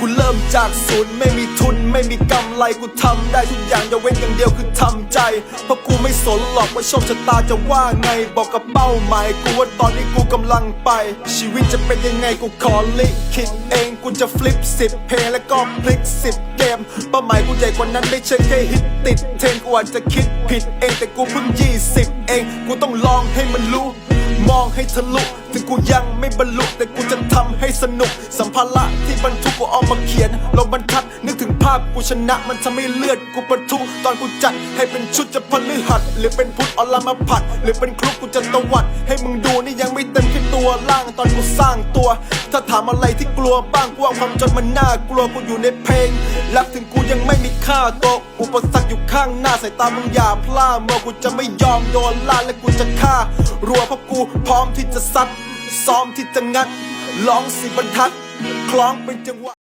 กูเริ่มจากศูนย์ไม่มีทุนไม่มีกำไรกูทำได้ทุกอย่างอย่าเว้นอย่างเดียวคือทำใจ เพราะกูไม่สนหรอกว่าโชคชะตาจะว่าไง บอกกับเป้าหมายกูว่าตอนนี้กูกำลังไป ชีวิตจะเป็นยังไงกูขอลิขิตเองกูจะฟลิปสิบเพลงแล้วก็พลิกสิบเกมเป้าหมายกูใหญ่กว่านั้นไม่ใช่แค่ฮิตติดเทรนกูอาจจะคิดผิดเองแต่กูเพิ่งยี่สิบเอง กูต้องลองให้มันรู้ มองให้ทะลุถึงกูยัง ไม่บรรลุแต่กูจะทำให้สนุก สัมภาระที่บรรทุกกูเอามาเขียน ลงบรรทัด นึกถึงภาพกูชนะ มันทำให้เลือดกูประทุตอนกูจัด ให้เป็นชุดจะพฤหัสหรือเป็นพุทธอลามาผัด หรือเป็นครุกกูจะตวัด ให้มึงดูนี่ยังไม่เต็มแค่ตัวล่างตอนกูสร้างตัว ถ้าถามอะไรที่กลัวบ้างกูว่าความจนมันน่ากลัวกูอยู่ในเพลงรักถึงกูยังไม่มีค่าตัวอุปสรรคอยู่ข้างหน้าสายตามึงอย่าพลาดเมื่อกูจะไม่ยอมโดนล่าและกูจะฆ่า รัวเพราะกูพร้อมที่จะซัด ซ้อมที่จะงัดร้องสิบรรทัด คล้องเป็นจังหวะ